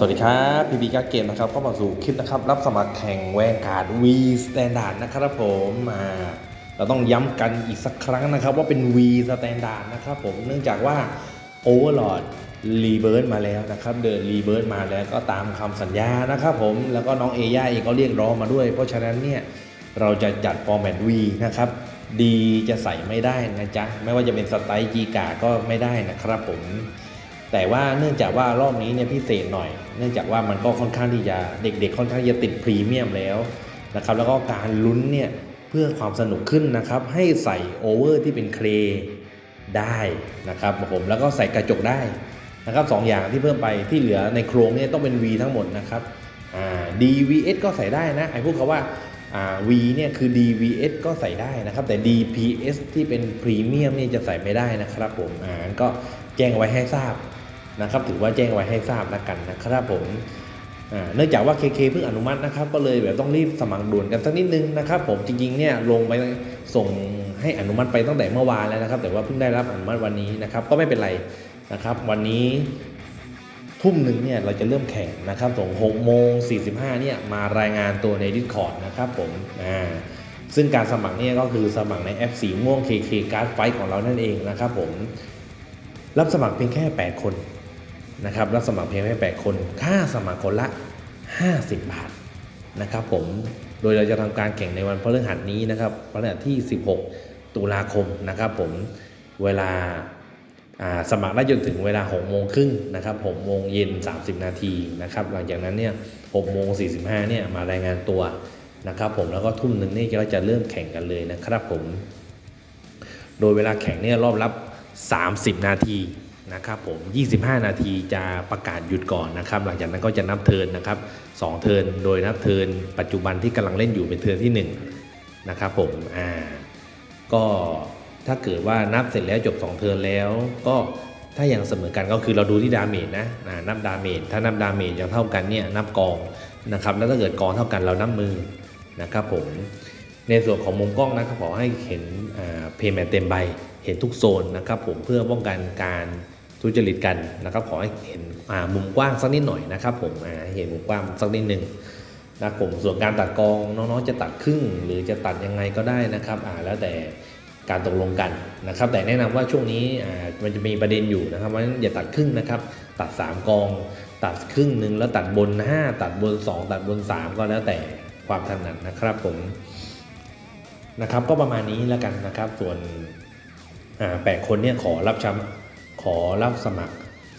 สวัสดีครับพีบีการเกมนะครับก็มาสู่คลิปนะครับ รับสมัครแข่งแวงการ์ด V Standard นะครับผมอ่าเราต้องย้ำกันอีกสักครั้งนะครับ ว่าเป็น V Standard นะครับผมเนื่องจากว่า Overlord Rebirth มาแล้วนะครับ เดิน Rebirth มาแล้วก็ตามคำสัญญานะครับผมแล้วก็น้องเอย่าเองก็เรียกร้องมาด้วย เพราะฉะนั้นเนี่ยเราจะจัดฟอร์แมต V นะครับดีจะใส่ไม่ได้นะจ๊ะไม่ว่าจะเป็นสไตล์จีกาก็ไม่ได้นะครับผม แต่ว่าเนื่องจากว่ารอบนี้เนี่ยพิเศษหน่อย เนื่องจากว่ามันก็ค่อนข้างที่จะเด็ก ๆ ค่อนข้างจะติดพรีเมียมแล้วนะครับ แล้วก็การลุ้นเนี่ยเพื่อความสนุกขึ้นนะครับ ให้ใส่โอเวอร์ที่เป็นเครได้นะครับผมแล้วก็ใส่กระจกได้นะครับสองอย่างที่เพิ่มไปที่เหลือในโครงเนี่ยต้องเป็น V ทั้งหมดนะครับอ่า DVS ก็ใส่ได้นะไอ้พวกเขาว่าอ่า V เนี่ยคือ DVS ก็ใส่ได้นะครับ แต่ DPS ที่เป็นพรีเมียมเนี่ยจะใส่ไม่ได้นะครับผมอ่านก็แจ้งไว้ให้ทราบ นะครับถือว่าแจ้งไว้ให้ทราบแล้วกันนะครับผมเนื่องจากว่า KK เพิ่งอนุมัตินะครับ ก็เลยแบบต้องรีบสมัครด่วนกันสักนิดนึงนะครับผมจริงๆเนี่ยลงไปส่งให้อนุมัติไปตั้งแต่เมื่อวานแล้วนะครับ แต่ว่าเพิ่งได้รับอนุมัติวันนี้นะครับ ก็ไม่เป็นไรนะครับ วันนี้ทุ่มหนึ่งเนี่ยเราจะเริ่มแข่งนะครับส่ง6โมง45เนี่ยมารายงานตัวใน Discord นะครับผมอ่าซึ่งการสมัครเนี่ยก็คือสมัครในแอปสีม่วง KK Card Fight ของเรานั่นเองนะครับผมรับสมัครเพียงแค่ 8 คน นะครับรับสมัครเพียงแค่8คน ค่าสมัครคนละ 50 บาทนะครับผมโดยเราจะทำการแข่งในวันพฤหัสนี้นะครับพฤหัสที่ 16 ตุลาคมนะครับผมเวลาาสมัครได้จนถึงเวลา 6 โมงครึ่งนะครับ6โมงเย็น 30 นาทีนะครับหลังจากนั้นเนี่ย6โมง 45 เนี่ยมารายงานตัวนะครับผมแล้วก็ทุ่มหนึ่งนี่ก็จะเริ่มแข่งกันเลยนะครับผม โดยเวลาแข่งเนี่ยรอบรับ 30 นาที นะครับผม 25 นาทีจะประกาศหยุดก่อนนะครับ หลังจากนั้นก็จะนับเทินนะครับ2เทินโดยนับเทินปัจจุบันที่กำลังเล่นอยู่เป็นเทินที่1นะครับผม อ่า ก็ถ้าเกิดว่านับเสร็จแล้วจบ 2 เทินแล้ว ก็ถ้ายังเสมอกันก็คือเราดูที่ดาเมจนะอ่านับดาเมจถ้านับดาเมจยังเท่ากันเนี่ยนับกองนะครับ แล้วถ้าเกิดกองเท่ากันเรานับมือนะครับผม ในส่วนของมุมกล้องนะครับขอให้เห็นเพย์แมนเต็มใบเห็นทุกโซนนะครับผมเพื่อป้องกันการ ทุจริตกันนะครับขอให้เห็นมุมกว้างสักนิดหน่อยนะครับ ผมเห็นมุมกว้างสักนิดหนึ่งนะครับผมส่วนการตัดกองน้องๆจะตัดครึ่ง หรือจะตัดยังไงก็ได้นะครับอ่าแล้วแต่การตกลงกันนะครับ แต่แนะนำว่าช่วงนี้อ่ามันจะมีประเด็นอยู่นะครับเพราะฉะนั้นอย่าตัดครึ่งนะครับ ตัด 3 กอง ตัดครึ่งหนึ่งแล้วตัดบน 5 ตัดบน 2 ตัดบน 3 ก็แล้วแต่ความถนัดนะครับผมนะครับก็ประมาณนี้แล้วกันนะครับ ส่วนอ่าแปดคนเนี่ยขอรับชำ ขอรับสมัคร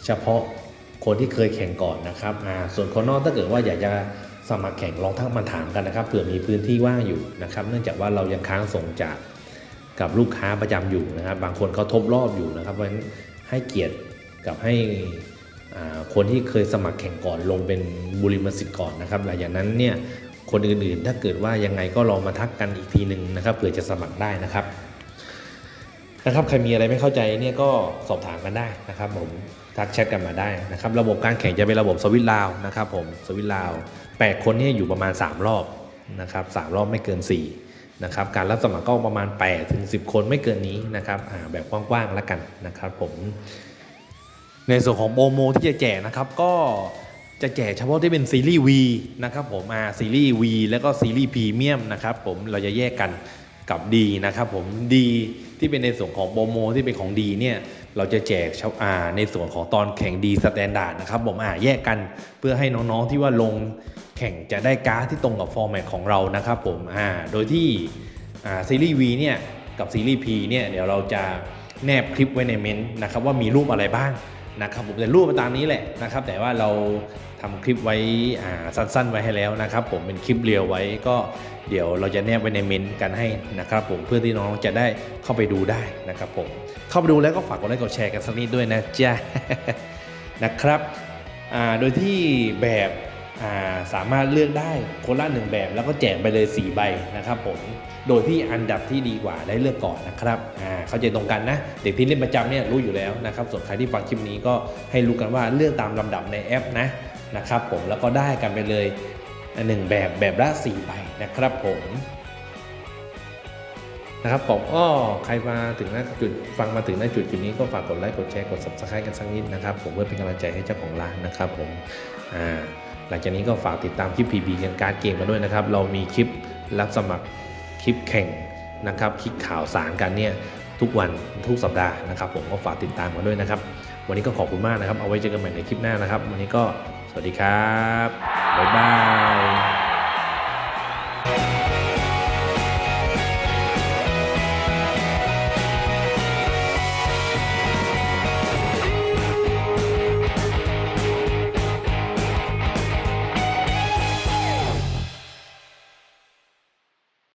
เฉพาะคนที่เคยแข่งก่อนนะครับอ่าส่วนคนนอกถ้าเกิดว่าอยากจะสมัครแข่งลองทักมาถามกันนะครับเผื่อมีพื้นที่ว่างอยู่นะครับ เนื่องจากว่าเรายังค้างส่งจากกับลูกค้าประจำอยู่นะครับ บางคนเขาทบรอบอยู่นะครับเพราะฉะนั้นให้เกียรติกับให้อ่าคนที่เคยสมัครแข่งก่อนลงเป็นบุริมสิทธิ์ก่อนนะครับหลังจากนั้นเนี่ยคนอื่นๆ ถ้าเกิดว่ายังไงก็ลองมาทักกันอีกทีหนึ่งนะครับเผื่อจะสมัครได้นะครับ นะครับใครมีอะไรไม่เข้าใจเนี่ยก็สอบถามกันได้นะครับผมทักแชทกันมาได้นะครับระบบการแข่งจะเป็นระบบสวิต์ลาวนะครับผมสวิต์ลาว8คนเนี่ยอยู่ประมาณ 3 รอบนะครับ3รอบไม่เกิน 4 นะครับ การรับสมัครก็ประมาณ8ถึง10 คนไม่เกินนี้นะครับแบบกว้างๆแล้วกันนะครับผมในส่วนของโปรโมที่จะแจกนะครับก็จะแจกเฉพาะที่เป็นซีรีส์ V นะครับผมอ่าซีรีส์ V แล้วก็ซีรีส์พรีเมียมนะครับผมเราจะแยกกัน กับดีนะครับผมดีที่เป็นในส่วนของโปรโมที่เป็นของดีเนี่ยเราจะแจกเฉพาะอ่าในส่วนของตอนแข่งดีสแตนดาร์ดนะครับผมอ่าแยกกันเพื่อให้น้องๆที่ว่าลงแข่งจะได้การ์ดที่ตรงกับฟอร์แมตของเรานะครับผมอ่าโดยที่อ่าซีรีส์ V เนี่ยกับซีรีส์ P เนี่ยเดี๋ยวเราจะแนบคลิปไว้ในเมนต์นะครับว่ามีรูปอะไรบ้างนะครับผมแต่รูปมาตามนี้แหละนะครับแต่ว่าเรา ทำคลิปไว้สั้นๆ ไว้ให้แล้วนะครับ ผมเป็นคลิปเรียวไว้ก็เดี๋ยวเราจะแนบไว้ในเมนต์กันให้นะครับ ผมเพื่อที่น้องจะได้เข้าไปดูได้นะครับผมเข้าไปดูแล้วก็ฝากกดไลค์กดแชร์กันสักนิดด้วยนะจ๊ะนะครับโดยที่แบบาสามารถเลือกได้คนละหนึ่งแบบแล้วก็แจกไปเลย 4 ใบนะครับผมโดยที่อันดับที่ดีกว่าได้เลือกก่อนนะครับเข้าใจตรงกันนะ เด็กที่เล่นประจำเนี่ยรู้อยู่แล้วนะครับส่วนใครที่ฟังคลิปนี้ก็ให้รู้กันว่าเลือกตามลำดับในแอปนะ นะครับผมแล้วก็ได้กันไปเลยหนึ่งแบบแบบละ4ใบนะครับผมนะครับผมก็ใครมาถึงหน้าจุดฟังมาถึงหน้าจุดจุดนี้ก็ฝากกดไลค์กดแชร์กด subscribe กันสักนิดนะครับ ผมเพื่อเป็นกำลังใจให้เจ้าของร้านนะครับผมอ่าหลังจากนี้ก็ฝากติดตามคลิป PB กันการดเกมมาด้วยนะครับ เรามีคลิปรับสมัครคลิปแข่งนะครับคลิปข่าวสารกันเนี่ยทุกวันทุกสัปดาห์นะครับ ผมก็ฝากติดตามกันด้วยนะครับ วันนี้ก็ขอบคุณมากนะครับ เอาไว้เจอกันใหม่ในคลิปหน้านะครับ วันนี้ก็ สวัสดีครับ บ๊ายบาย